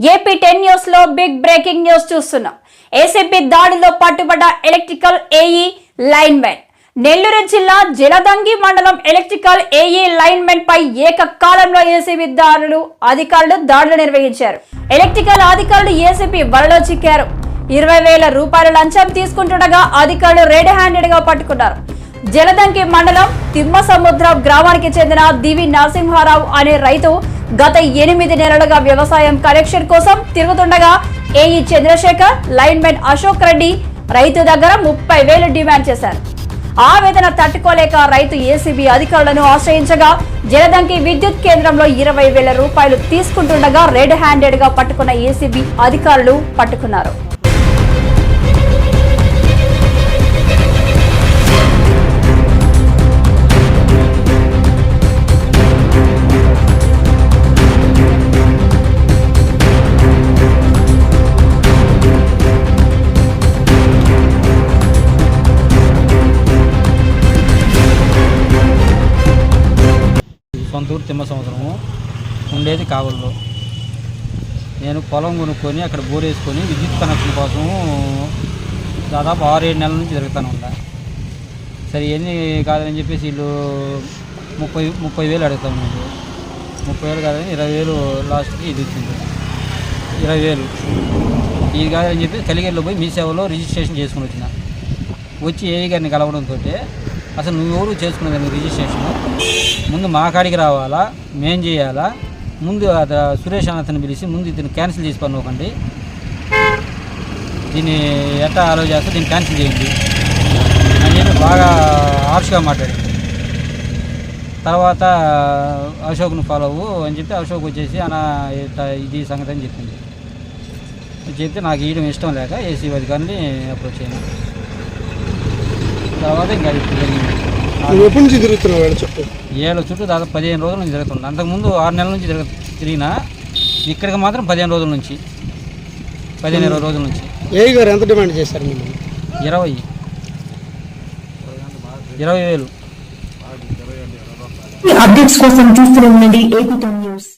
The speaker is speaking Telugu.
ఏపీ టెన్ న్యూస్లో బిగ్ బ్రేకింగ్ న్యూస్ చూస్తున్నాం. ఏసీపీ దాడిలో పట్టుబడ్డ electrical AE line man Nellore జిల్లా జలదంగి మండలం ఎలక్ట్రికల్ ఏఈ లైన్ మ్యాన్ పై ఏకకాలంలో ఏసీబీ దాడులు అధికారులు దాడులు నిర్వహించారు. ఎలక్ట్రికల్ అధికారులు ఏసీపీ వలలో చిక్కారు. ఇరవై వేల రూపాయల లంచం తీసుకుంటుండగా అధికారులు రెడ్ హ్యాండెడ్గా పట్టుకున్నారు. జలదంకి మండలం తిమ్మసముద్రం గ్రామానికి చెందిన దివి నరసింహారావు అనే రైతు గత ఎనిమిది నెలలుగా వ్యవసాయం కనెక్షన్ కోసం తిరుగుతుండగా AE Chandrasekhar line men Ashok Reddy రైతు దగ్గర ముప్పై వేలు డిమాండ్ చేశారు. ఆవేదన తట్టుకోలేక రైతు ఏసీబీ అధికారులను ఆశ్రయించగా జలదంకి విద్యుత్ కేంద్రంలో ఇరవై వేల రూపాయలు తీసుకుంటుండగా రెడ్ హ్యాండెడ్గా పట్టుకున్న ఏసీబీ అధికారులు పట్టుకున్నారు. సొంత ఊరు తిమ్మ సంవత్సరము ఉండేది కావల్లో. నేను పొలం కొనుక్కొని అక్కడ బోరేసుకొని విద్యుత్ కనెక్షన్ కోసం దాదాపు ఆరు ఏడు నెలల నుంచి తిరుగుతాను ఉండ. సరే ఎన్ని కాదని చెప్పేసి వీళ్ళు ముప్పై ముప్పై వేలు అడుగుతాను మీకు ముప్పై వేలు కాదని ఇరవై వేలు లాస్ట్కి ఇది వచ్చింది. ఇరవై వేలు. ఇది కాదని చెప్పి కలిగేళ్ళు పోయి మీ సేవలో రిజిస్ట్రేషన్ చేసుకుని వచ్చిన. వచ్చి ఏఈ గారిని కలవడంతో అసలు నువ్వు ఎవరు చేసుకునేదాన్ని రిజిస్ట్రేషన్. ముందు మా కాడికి రావాలా? మేం చేయాలా? ముందు అత సురేష్ అన్న అతను పిలిచి ముందు దీన్ని క్యాన్సిల్ చేసి పనుకోండి దీన్ని ఎట్లా అలో చేస్తే దీన్ని క్యాన్సిల్ చేయండి. అని చెప్పి బాగా హార్ష్గా మాట్లాడింది. తర్వాత అశోక్ను ఫాలో అవ్వు అని చెప్పి అశోక్ వచ్చేసి అన్న ఇది సంగతి అని చెప్పింది. చెప్తే నాకు ఇవ్వడం ఇష్టం లేక ఏసీ అధికారిని అప్రోచ్ అయ్యాను తర్వాత ఇంకా జరిగింది. ఎప్పటి నుంచి తిరుగుతున్నావు మేడం చెప్పు? ఏళ్ళ చుట్టూ దాదాపు పదిహేను రోజుల నుంచి జరుగుతుంది అంతకుముందు ఆరు నెలల నుంచి తిరగ తిరిగినా ఇక్కడికి మాత్రం పదిహేను రోజుల నుంచి. పదిహేను ఇరవై రోజుల నుంచి. ఏ గారు ఎంత డిమాండ్ చేశారు మిమ్మల్ని? ఇరవై. ఇరవై వేలు. అప్డేట్స్ కోసం చూస్తూనే ఉండండి ఏపీ న్యూస్.